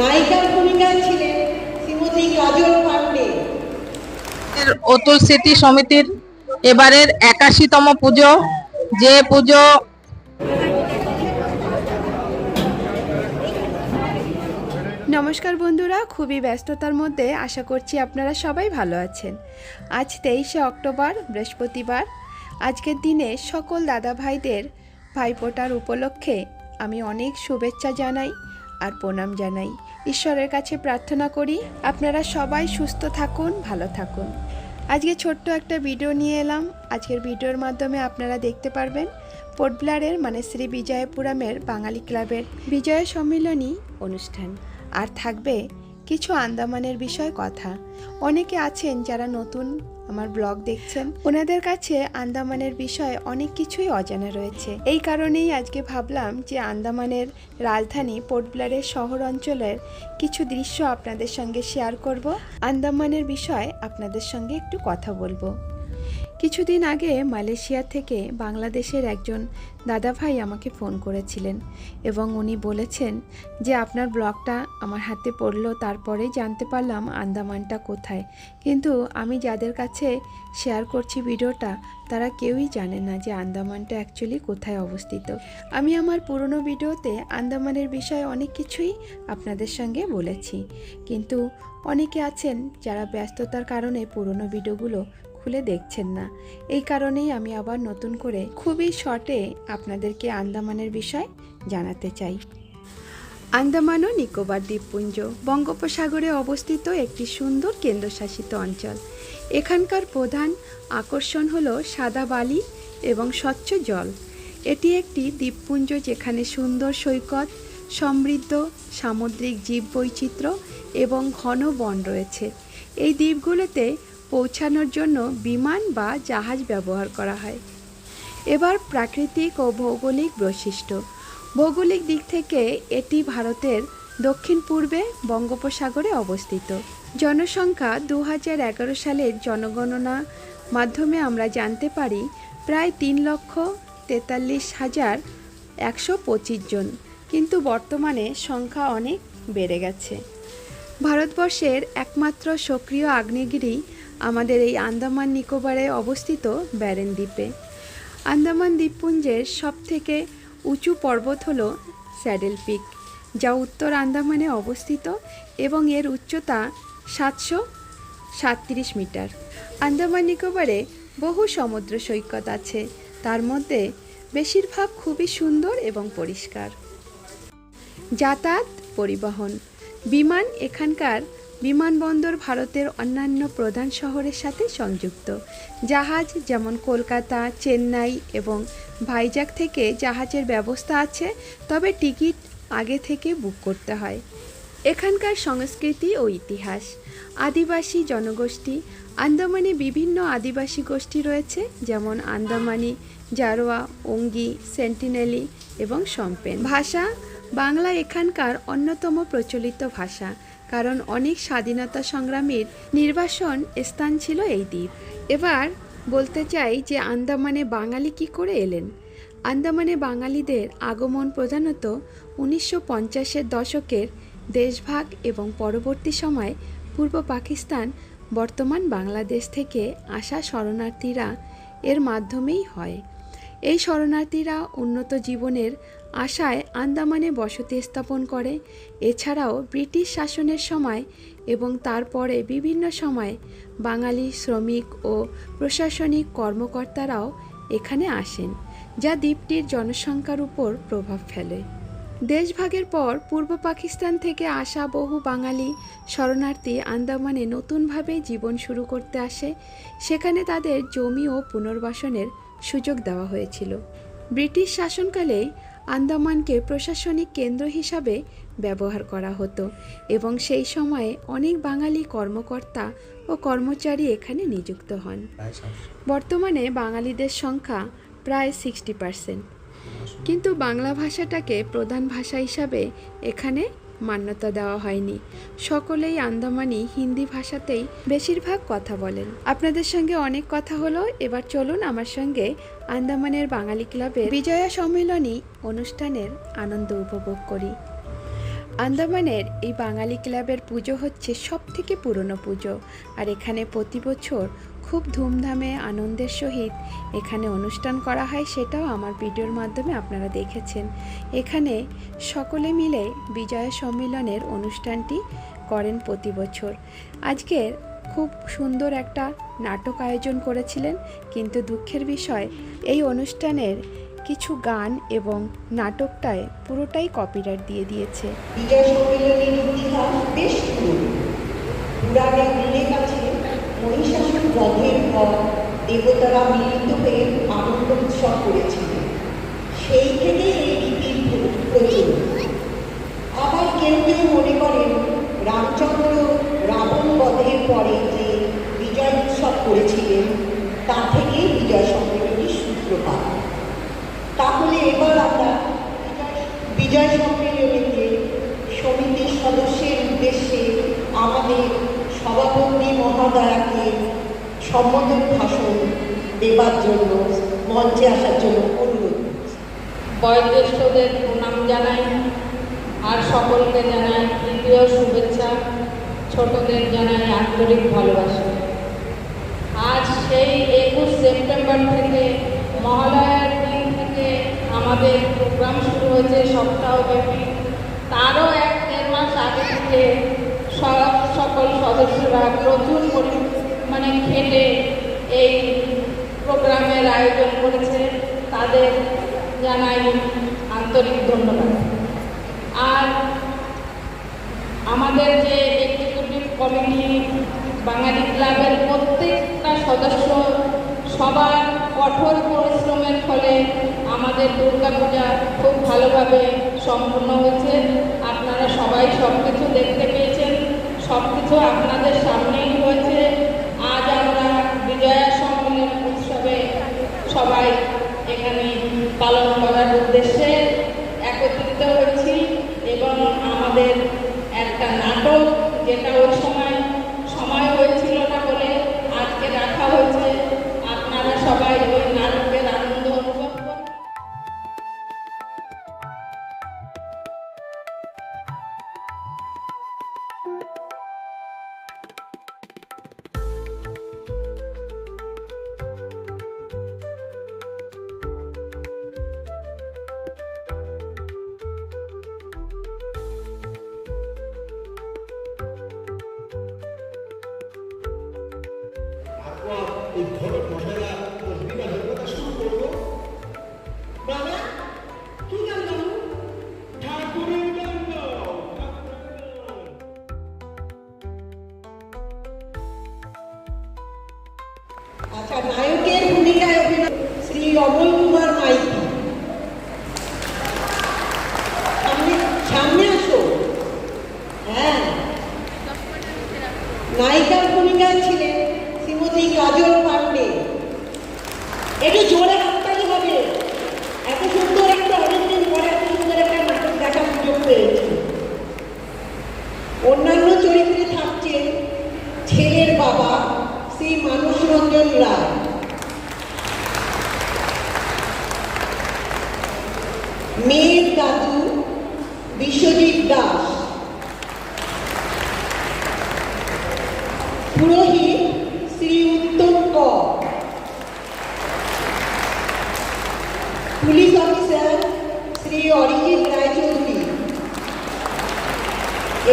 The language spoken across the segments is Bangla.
নায়িকার ভূমিকায় ছিলেন শ্রীমতী কাজল পান্ডে অতুল স্মৃতি সমিতির এবারের একাশিতম পুজো। যে পুজো নমস্কার বন্ধুরা খুবই ব্যস্ততার মধ্যে আশা করছি আপনারা সবাই ভালো আছেন। আজ তেইশে অক্টোবর বৃহস্পতিবার। আজকের দিনে সকল দাদা ভাইদের ভাইফোঁটার উপলক্ষে আমি অনেক শুভেচ্ছা জানাই আর প্রণাম জানাই। ঈশ্বরের কাছে প্রার্থনা করি আপনারা সবাই সুস্থ থাকুন, ভালো থাকুন। আজকে ছোট্ট একটা ভিডিও নিয়ে এলাম। আজকের ভিডিওর মাধ্যমে আপনারা দেখতে পারবেন পোর্টব্লারের মানে শ্রী বিজয়পুরামের বাঙালি ক্লাবের বিজয় সম্মিলনী অনুষ্ঠান। আর থাকবে কিছু আন্দামানের বিষয় কথা। অনেকে আছেন যারা নতুন আমার ব্লগ দেখছেন। ওনাদের কাছে আন্দামানের বিষয়ে অনেক কিছুই অজানা রয়েছে। এই কারণেই আজকে ভাবলাম যে আন্দামানের রাজধানী পোর্টব্লারের শহর অঞ্চলের কিছু দৃশ্য আপনাদের সঙ্গে শেয়ার করব। আন্দামানের বিষয়ে আপনাদের সঙ্গে একটু কথা বলব। কিছুদিন আগে মালয়েশিয়া থেকে বাংলাদেশের একজন দাদাভাই আমাকে ফোন করেছিলেন এবং উনি বলেছেন যে আপনার ব্লগটা আমার হাতে পড়ল, তারপরেই জানতে পারলাম আন্দামানটা কোথায়। কিন্তু আমি যাদের কাছে শেয়ার করছি ভিডিওটা, তারা কেউই জানে না যে আন্দামানটা অ্যাকচুয়ালি কোথায় অবস্থিত। আমি আমার পুরনো ভিডিওতে আন্দামানের বিষয়ে অনেক কিছুই আপনাদের সঙ্গে বলেছি। কিন্তু অনেকে আছেন যারা ব্যস্ততার কারণে পুরনো ভিডিওগুলো খুলে দেখছেন না। এই কারণেই আমি আবার নতুন করে খুবই শর্টে আপনাদেরকে আন্দামানের বিষয় জানাতে চাই। আন্দামান ও নিকোবর দ্বীপপুঞ্জ বঙ্গোপসাগরে অবস্থিত একটি সুন্দর কেন্দ্রশাসিত অঞ্চল। এখানকার প্রধান আকর্ষণ হল সাদা বালি এবং স্বচ্ছ জল। এটি একটি দ্বীপপুঞ্জ যেখানে সুন্দর সৈকত, সমৃদ্ধ সামুদ্রিক জীববৈচিত্র্য এবং ঘন বন রয়েছে। এই দ্বীপগুলোতে পৌঁছানোর জন্য বিমান বা জাহাজ ব্যবহার করা হয়। এবার প্রাকৃতিক ও ভৌগোলিক বৈশিষ্ট্য। ভৌগোলিক দিক থেকে এটি ভারতের দক্ষিণ পূর্বে বঙ্গোপসাগরে অবস্থিত। জনসংখ্যা দু সালের জনগণনা মাধ্যমে আমরা জানতে পারি, প্রায় তিন লক্ষ তেতাল্লিশ হাজার একশো পঁচিশ জন। কিন্তু বর্তমানে সংখ্যা অনেক বেড়ে গেছে। ভারতবর্ষের একমাত্র সক্রিয় আগ্নেয়গিরি আমাদের এই আন্দামান নিকোবরে অবস্থিত ব্যারেন দ্বীপে। আন্দামান দ্বীপপুঞ্জের সবথেকে উঁচু পর্বত হল স্যাডেল পিক, যা উত্তর আন্দামানে অবস্থিত এবং এর উচ্চতা সাতশো সাতত্রিশ মিটার। আন্দামান নিকোবরে বহু সমুদ্র সৈকত আছে, তার মধ্যে বেশিরভাগ খুবই সুন্দর এবং পরিষ্কার। যাতায়াত পরিবহন, বিমান এখানকার বিমানবন্দর ভারতের অন্যান্য প্রধান শহরের সাথে সংযুক্ত। জাহাজ যেমন কলকাতা, চেন্নাই এবং ভাইজাগ থেকে জাহাজের ব্যবস্থা আছে, তবে টিকিট আগে থেকে বুক করতে হয়। এখানকার সংস্কৃতি ও ইতিহাস। আদিবাসী জনগোষ্ঠী, আন্দামানে বিভিন্ন আদিবাসী গোষ্ঠী রয়েছে, যেমন আন্দামানি, জারোয়া ওঙ্গি সেন্টিনেলি এবং সম্পেন ভাষা বাংলা এখানকার অন্যতম প্রচলিত ভাষা, কারণ অনেক স্বাধীনতা সংগ্রামীর নির্বাসন স্থান ছিল এই দ্বীপ। এবার বলতে চাই যে আন্দামানে বাঙালি কি করে এলেন? আন্দামানে বাঙালিদের আগমন প্রধানত উনিশশো পঞ্চাশের দশকের দেশভাগ এবং পরবর্তী সময় পূর্ব পাকিস্তান, বর্তমান বাংলাদেশ থেকে আসা শরণার্থীরা এর মাধ্যমেই হয়। এই শরণার্থীরা উন্নত জীবনের আশায় আন্দামানে বসতি স্থাপন করে। এছাড়াও ব্রিটিশ শাসনের সময় এবং তারপরে বিভিন্ন সময় বাঙালি শ্রমিক ও প্রশাসনিক কর্মকর্তারাও এখানে আসেন, যা দ্বীপটির জনসংখ্যার উপর প্রভাব ফেলে। দেশভাগের পর পূর্ব পাকিস্তান থেকে আসা বহু বাঙালি শরণার্থী আন্দামানে নতুনভাবে জীবন শুরু করতে আসে। সেখানে তাদের জমি ও পুনর্বাসনের সুযোগ দেওয়া হয়েছিল। ব্রিটিশ শাসনকালে আন্দামানকে প্রশাসনিক কেন্দ্র হিসাবে ব্যবহার করা হতো এবং সেই সময়ে অনেক বাঙালি কর্মকর্তা ও কর্মচারী এখানে নিযুক্ত হন। বর্তমানে বাঙালিদের সংখ্যা প্রায় সিক্সটি পার্সেন্ট কিন্তু বাংলা ভাষাটাকে প্রধান ভাষা হিসাবে এখানে মান্যতা দেওয়া হয়নি। সকলেই আন্দামানি হিন্দি ভাষাতেই বেশিরভাগ কথা বলেন। আপনাদের সঙ্গে অনেক কথা হলো, এবার চলুন আমার সঙ্গে আন্দামানের বাঙালি ক্লাবের বিজয়া সম্মেলনী অনুষ্ঠানের আনন্দ উপভোগ করি। আন্দামানের এই বাঙালি ক্লাবের পুজো হচ্ছে সব থেকে পুরনো পুজো, আর এখানে প্রতি বছর খুব ধুমধামে আনন্দের সহিত এখানে অনুষ্ঠান করা হয়, সেটাও আমার ভিডিওর মাধ্যমে আপনারা দেখেছেন। এখানে সকলে মিলে বিজয় সম্মিলনের অনুষ্ঠানটি করেন প্রতি বছর। আজকের খুব সুন্দর একটা নাটক আয়োজন করেছিলেন, কিন্তু দুঃখের বিষয়, এই অনুষ্ঠানের কিছু গান এবং নাটকটায় পুরোটাই কপিরাইট দিয়ে দিয়েছে। বিজয় সম্মেলনের ইতিহাস বেশ পুরাণে মহিষাসুর বধের পর দেবতারা মিলিত হয়ে আনন্দ উৎসব করেছিলেন। সেই থেকেই এই রীতির প্র- প্রচলন আবার কেউ কেউ মনে করেন, রামচন্দ্র রাবণ বধের পরে যে বিজয় উৎসব করেছিলেন তা থেকেই বিজয় সম্মেলনের সূত্রপাত। তাহলে এবার আমরা বিজয় সম্মেলনীতে সমিতির সদস্যের উদ্দেশ্যে আমাদের মহোদয়াকে সম্বোধন ভাষণ দেবার জন্য, মঞ্চে আসার জন্য অনুরোধ বয়োজ্যেষ্ঠদের প্রণাম জানাই, আর সকলকে জানাই তৃতীয় শুভেচ্ছা, ছোটদের জানাই আন্তরিক ভালোবাসা। আজ সেই একুশ সেপ্টেম্বর থেকে মহালয়ার দিন থেকে আমাদের প্রোগ্রাম শুরু হয়েছে সপ্তাহব্যাপী। তারও এক দেড় মাস আগে থেকে সকল সদস্যরা প্রচুর পরিমাণে খেটে এই প্রোগ্রামের আয়োজন করেছে। তাদের জানাই আন্তরিক ধন্যবাদ। আর আমাদের যে এক্সিকিউটিভ কমিটি বাঙালি ক্লাবের প্রত্যেকটা সদস্য সবার কঠোর পরিশ্রমের ফলে আমাদের দুর্গাপূজা খুব ভালোভাবে সম্পূর্ণ হয়েছে। আপনারা সবাই সব কিছু দেখতে পেয়েছেন সব কিছু আপনাদের সামনেই হয়েছে। আজ আমরা বিজয়া সম্মেলন উৎসবে সবাই এখানে পালন করার উদ্দেশ্যে একত্রিত হয়েছি এবং আমাদের একটা নাটক, যেটা ওই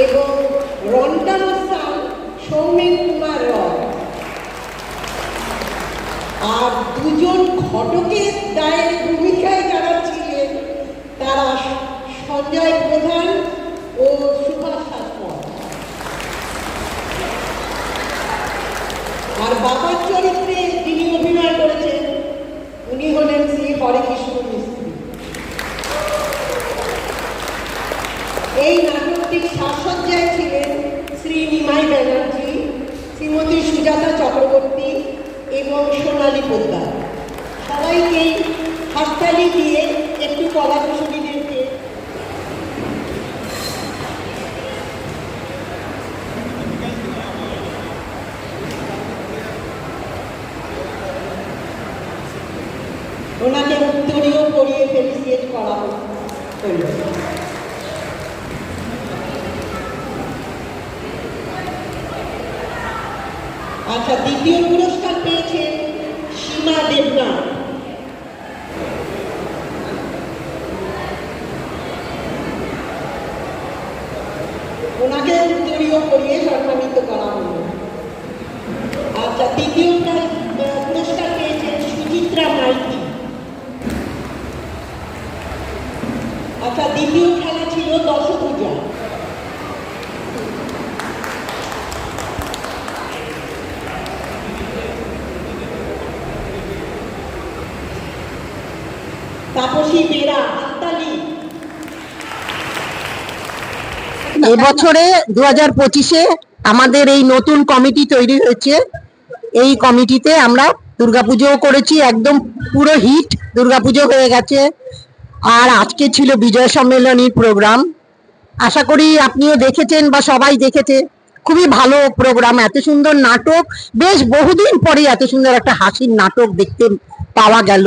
এবং রন্টান স্থান সৌমেন কুমার রয়। আর দুজন ঘটকের দায়ের ভূমিকায় যারা ছিলেন, তারা সঞ্জয় প্রধান ও সুভাষ আর বাবার চরিত্রে যিনি অভিনয় করেছেন, উনি হলেন শ্রী হরেকৃষ্ণ মিস্ত্রি। এই নাটকটির ছিলেন শ্রী নিমাই ব্যানার্জি, শ্রীমতী সুজাতা চক্রবর্তী এবং সোনালী পোদ্দার। সবাইকেই হাততালি দিয়ে একটু কলা ওনাকে তাপসী বেরা হাততালি। এবছরে দু হাজার পঁচিশে আমাদের এই নতুন কমিটি তৈরি হয়েছে। এই কমিটিতে আমরা দুর্গাপুজোও করেছি, একদম পুরো হিট দুর্গাপুজো হয়ে গেছে। আর আজকে ছিল বিজয় সম্মেলনীর প্রোগ্রাম। আশা করি আপনিও দেখেছেন বা সবাই দেখেছে, খুবই ভালো প্রোগ্রাম, এত সুন্দর নাটক। বেশ বহুদিন পরে এত সুন্দর একটা হাসির নাটক দেখতে পাওয়া গেল।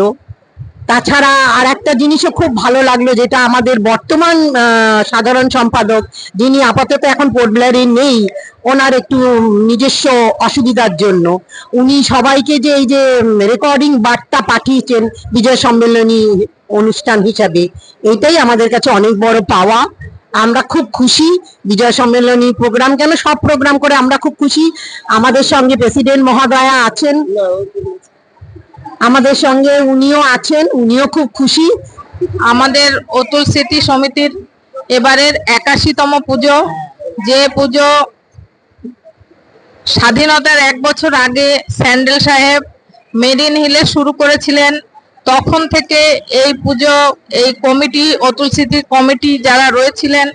তাছাড়া আর একটা জিনিসও খুব ভালো লাগল, যেটা আমাদের বর্তমান সাধারণ সম্পাদক, যিনি আপাতত এখন পোর্টব্লারে নেই, ওনার একটু নিজস্ব অসুবিধার জন্য। উনি সবাইকে যে এই যে রেকর্ডিং বার্তা পাঠিয়েছেন বিজয় সম্মেলনী অনুষ্ঠান হিসাবে, এটাই আমাদের কাছে অনেক বড় পাওয়া। আমরা খুব খুশি বিজয় সম্মেলনী প্রোগ্রাম কেন সব প্রোগ্রাম করে আমরা খুব খুশি। আমাদের সঙ্গে প্রেসিডেন্ট মহোদয়া আছেন। আমাদের সঙ্গে উনিও আছেন, উনিও খুব খুশি। আমাদের অতুল স্মৃতি সমিতির এবারের একাশিতম পুজো। যে পুজো স্বাধীনতার এক বছর আগে স্যান্ডেল সাহেব মেরিন হিলে শুরু করেছিলেন, তখন থেকে এই পুজো, এই কমিটি, অতুল স্মৃতি কমিটি যারা রয়েছিলেন,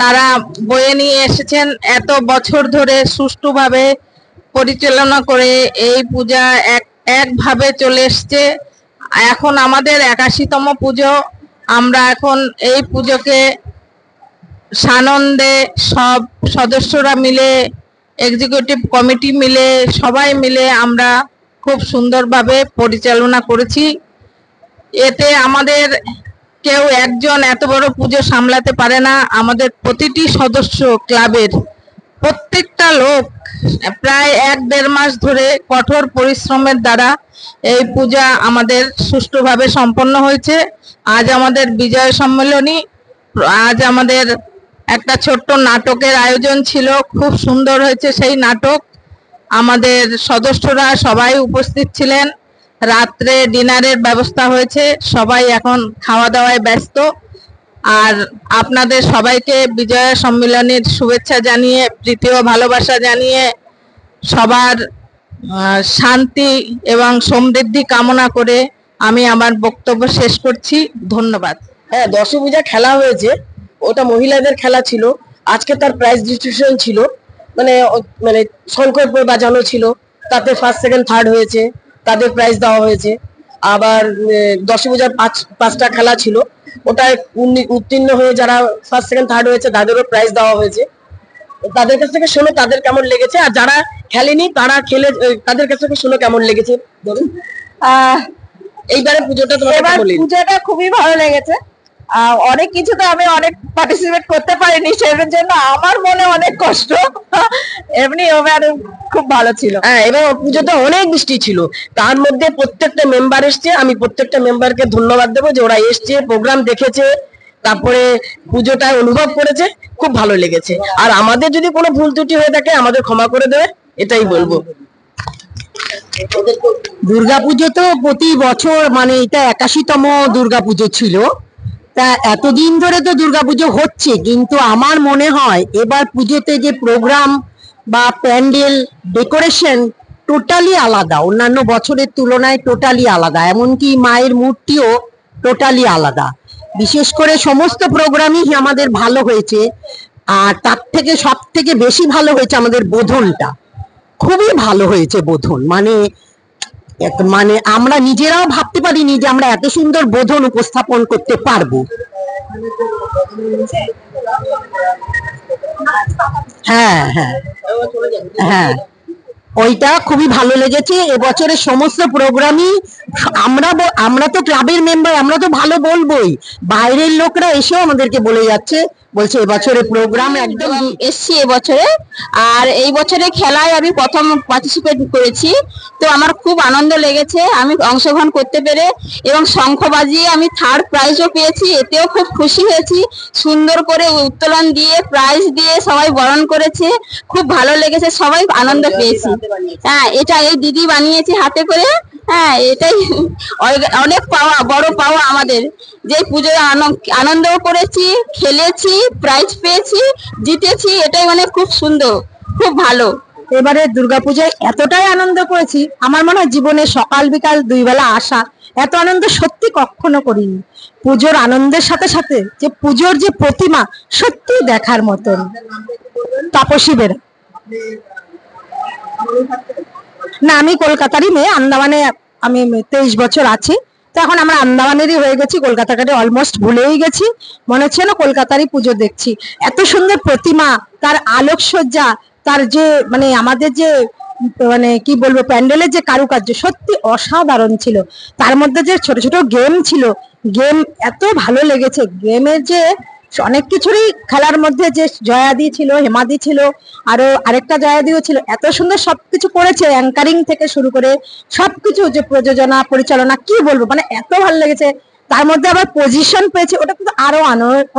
তারা বয়ে নিয়ে এসেছেন। এত বছর ধরে সুষ্ঠুভাবে পরিচালনা করে এই পূজা এক একভাবে চলে এসছে। এখন আমাদের একাশিতম পুজো। আমরা এখন এই পুজোকে সানন্দে সব সদস্যরা মিলে এক্সিকিউটিভ কমিটি মিলে, সবাই মিলে আমরা খুব সুন্দরভাবে পরিচালনা করেছি। এতে আমাদের কেউ একজন এত বড় পুজো সামলাতে পারে না। আমাদের প্রতিটি সদস্য ক্লাবের প্রত্যেকটা লোক প্রায় এক দেড় মাস ধরে কঠোর পরিশ্রমের দ্বারা এই পূজা আমাদের সুষ্ঠুভাবে সম্পন্ন হয়েছে। আজ আমাদের বিজয় সম্মেলনী, আজ আমাদের একটা ছোট্ট নাটকের আয়োজন ছিল, খুব সুন্দর হয়েছে সেই নাটক। আমাদের সদস্যরা সবাই উপস্থিত ছিলেন। রাত্রে ডিনারের ব্যবস্থা হয়েছে, সবাই এখন খাওয়া দাওয়ায় ব্যস্ত। আর আপনাদের সবাইকে বিজয়া সম্মেলনের শুভেচ্ছা জানিয়ে প্রীতি ও ভালোবাসা জানিয়ে সবার শান্তি এবং সমৃদ্ধি কামনা করে আমি আমার বক্তব্য শেষ করছি। ধন্যবাদ। হ্যাঁ দশভূজা খেলা হয়েছে। ওটা মহিলাদের খেলা ছিল। আজকে তার প্রাইজ ডিস্ট্রিবিউশন ছিল। মানে মানে শঙ্কর বাজানো ছিল। তাতে ফার্স্ট সেকেন্ড থার্ড হয়েছে। তাদের প্রাইজ দেওয়া হয়েছে। আবার উম, দশভূজার পাঁচ পাঁচটা খেলা ছিল। ওটায় উত্তীর্ণ হয়ে যারা ফার্স্ট সেকেন্ড থার্ড হয়েছে তাদেরও প্রাইজ দেওয়া হয়েছে। তাদের কাছ থেকে শোনো তাদের কেমন লেগেছে। আর যারা খেলেনি তারা খেলে তাদের কাছ থেকে শোনো কেমন লেগেছে। বলুন এইবারে পুজোটা তোমার? পুজোটা খুবই ভালো লেগেছে। অনেক কিছুতে আমি অনেক পার্টিসিপেট করতে পারিনি সেটার জন্য আমার মনে অনেক কষ্ট। এমনি এবার খুব ভালো ছিল। হ্যাঁ এবার পুজোটা অনেক বৃষ্টি ছিল। তার মধ্যে প্রত্যেকটা মেম্বার এসছে আমি প্রত্যেকটা মেম্বারকে ধন্যবাদ দেবো যে ওরা এসছে প্রোগ্রাম দেখেছে তারপরে পুজোটা অনুভব করেছে খুব ভালো লেগেছে। আর আমাদের যদি কোনো ভুল ত্রুটি হয়ে থাকে আমাদের ক্ষমা করে দেবে এটাই বলব। দুর্গাপুজো তো প্রতি বছর মানে এটা একাশিতম দুর্গাপুজো ছিল। তা এতদিন ধরে তো দুর্গাপুজো হচ্ছে, কিন্তু আমার মনে হয় এবার পুজোতে যে প্রোগ্রাম বা প্যান্ডেল ডেকোরেশন টোটালি আলাদা। অন্যান্য বছরের তুলনায় টোটালি আলাদা, এমনকি মায়ের মূর্তিও টোটালি আলাদা। বিশেষ করে সমস্ত প্রোগ্রামই আমাদের ভালো হয়েছে, আর তার থেকে সব থেকে বেশি ভালো হয়েছে আমাদের বোধনটা। খুবই ভালো হয়েছে বোধন মানে মানে আমরা নিজেরাও ভাবতে পারিনি যে আমরা এত সুন্দর বোধন উপস্থাপন করতে পারব। হ্যাঁ হ্যাঁ হ্যাঁ। ওইটা খুবই ভালো লেগেছে। এবছরের সমস্ত প্রোগ্রামই আমরা আমরা তো ক্লাবের মেম্বার, আমরা তো ভালো বলবোই। বাইরের লোকরা এসেও আমাদেরকে বলে যাচ্ছে বলছে এবছরে প্রোগ্রাম একদম একদম এসছি এবছরে আর এই বছরে খেলায় আমি প্রথম পার্টিসিপেট করেছি। তো আমার খুব আনন্দ লেগেছে। আমি অংশগ্রহণ করতে পেরে এবং শঙ্খ বাজিয়ে আমি থার্ড প্রাইজও পেয়েছি। এতেও খুব খুশি হয়েছি। সুন্দর করে উত্তোলন দিয়ে প্রাইজ দিয়ে সবাই বরণ করেছে। খুব ভালো লেগেছে। সবাই আনন্দ পেয়েছি। হ্যাঁ এটা এই দিদি বানিয়েছে হাতে করে। হ্যাঁ এটাই অনেক- পাওয়া, বড় পাওয়া আমাদের। যে পুজোয় আন- আনন্দও করেছি, খেলেছি প্রাইজ পেয়েছি, জিতেছি, এটাই মানে খুব সুন্দর, খুব ভালো। এবারে দুর্গাপূজায় এতটাই আনন্দ করেছি, আমার মনে হয় জীবনে সকাল বিকাল দুই বেলা আসা, এত আনন্দ সত্যি কখনো করিনি। পুজোর আনন্দের সাথে সাথে যে পুজোর যে প্রতিমা, সত্যি দেখার মতন। তাপসী বেরা। না, আমি কলকাতারই মেয়ে, আন্দামানে আমি তেইশ বছর আছি। তো এখন আমরা আন্দামানেরই হয়ে গেছি কলকাতাকে অলমোস্ট ভুলেই গেছি। মনে হচ্ছে না কলকাতারই পুজো দেখছি। এত সুন্দর প্রতিমা, তার আলোকসজ্জা, তার যে মানে আমাদের যে মানে কি বলব, প্যান্ডেলের যে কারুকার্য, সত্যি অসাধারণ ছিল। তার মধ্যে যে ছোট ছোট গেম ছিল, গেম এত ভালো লেগেছে। গেমের যে অনেক কিছুরই খেলার মধ্যে যে জয়াদি ছিল, হেমাদি ছিল, আরও আরেকটা জয়াদিও ছিল। এত সুন্দর সবকিছু করেছে অ্যাঙ্কারিং থেকে শুরু করে সবকিছু যে প্রযোজনা, পরিচালনা, কি বলব? মানে এত ভালো লেগেছে। তার মধ্যে আবার পজিশন পেয়েছে, ওটা কিন্তু আরও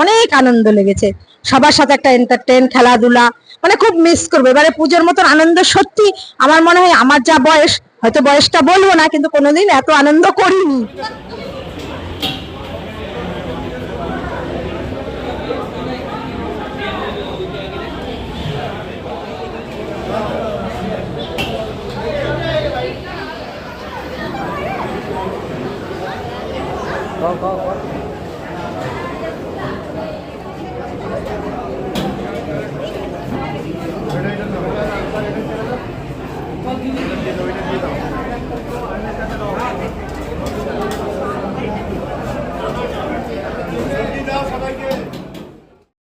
অনেক আনন্দ লেগেছে। সবার সাথে একটা এন্টারটেন খেলাধুলা মানে খুব মিস করব। এবারে পুজোর মতন আনন্দ সত্যি আমার মনে হয় আমার যা বয়স, হয়তো বয়সটা বলব না, কিন্তু কোনোদিন এত আনন্দ করিনি।